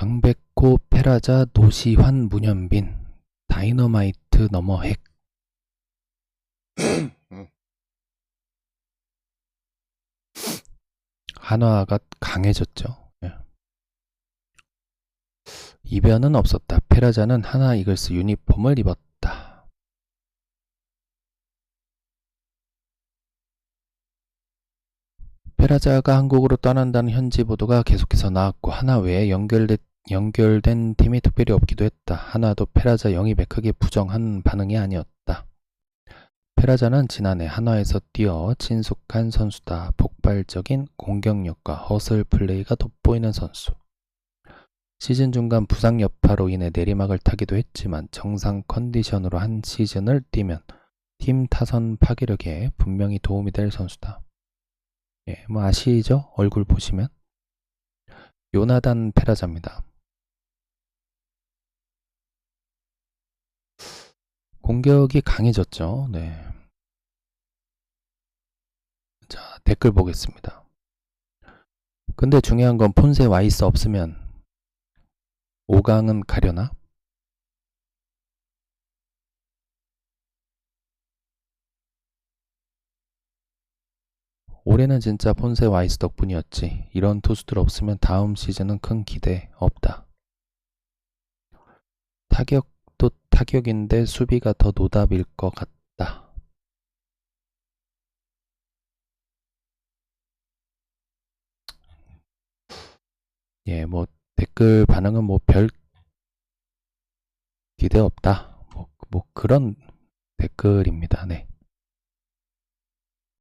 강백호 페라자 노시환 문현빈 다이너마이트 넘어 핵 한화가 강해졌죠. 예. 이변은 없었다. 페라자는 하나 이글스 유니폼을 입었다. 페라자가 한국으로 떠난다는 현지 보도가 계속해서 나왔고 하나 외에 연결된, 연결된 팀이 특별히 없기도 했다. 하나도 페라자 영입에 크게 부정한 반응이 아니었다. 페라자는 지난해 한화에서 뛰어 친숙한 선수다. 폭발적인 공격력과 허슬 플레이가 돋보이는 선수. 시즌 중간 부상 여파로 인해 내리막을 타기도 했지만 정상 컨디션으로 한 시즌을 뛰면 팀 타선 파괴력에 분명히 도움이 될 선수다. 예, 뭐 아시죠? 얼굴 보시면. 요나단 페라자입니다. 공격이 강해졌죠. 네. 자, 댓글 보겠습니다. 근데 중요한 건 폰세 와이스 없으면 5강은 가려나? 올해는 진짜 폰세 와이스 덕분이었지. 이런 투수들 없으면 다음 시즌은 큰 기대 없다. 타격도 타격인데 수비가 더 노답일 것 같다. 예, 뭐 댓글 반응은 뭐 별 기대 없다. 뭐, 뭐 그런 댓글입니다. 네.